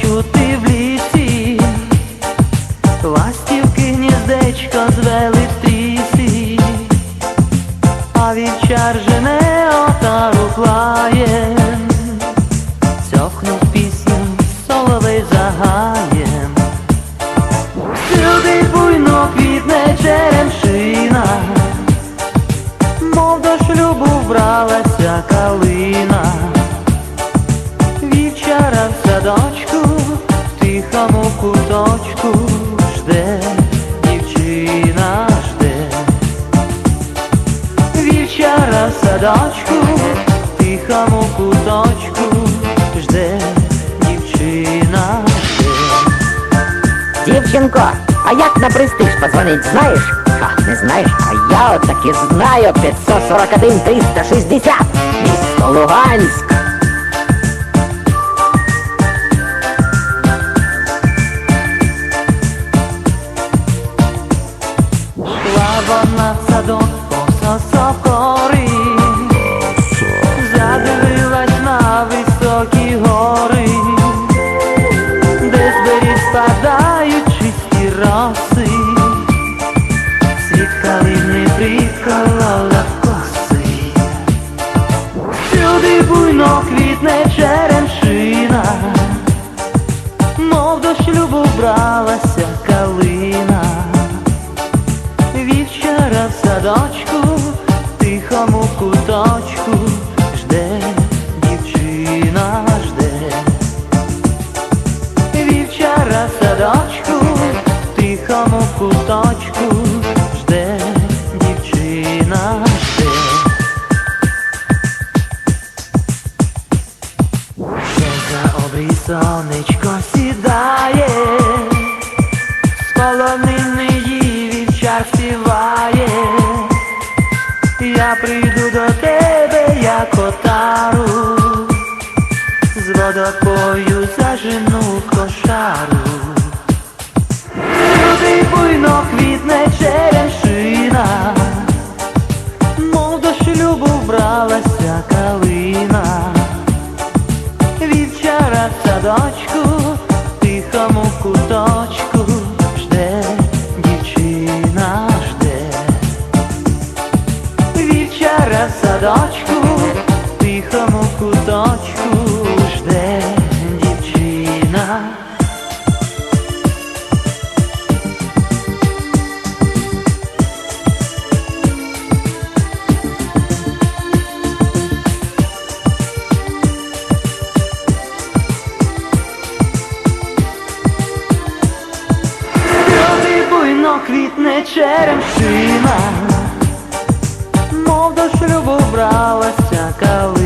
Чути в лісі, ластівки гніздечко звели в стрісі, а вівчар отару клає, сохнув пісню соловей загаєм. Сюди буйно квітне черемшина, мов до шлюбу вбралася калина. Жде, дівчина жде. Вівчара в садочку, тихому куточку жде, дівчина жде. Дівчинко, а як на престиж позвонить, знаєш? Ха, не знаєш? А я от таки знаю 541 360 місто Луганськ. Вона в сокори, задивилась на високі гори, де з беріг спадають роси, світ калини приколола коси. Сюди буйно квітне черемшина, мов до шлюбу бралася калина. Садочку, в тихому куточку жде, дівчина жде. Вівчара садочку, в тихому куточку жде, дівчина жде. Ще за обрій сонечко сідає, вівчар співає. Я прийду до тебе, як отару, з водопою зажену кошару. Люди буйно квітне черемшина, мов до шлюбу вбралася калина. Вівчара в садочку, тихому куточку садочку, в тихому куточку жде, дівчина. Квітне черемшина, шлюбу бралася калина,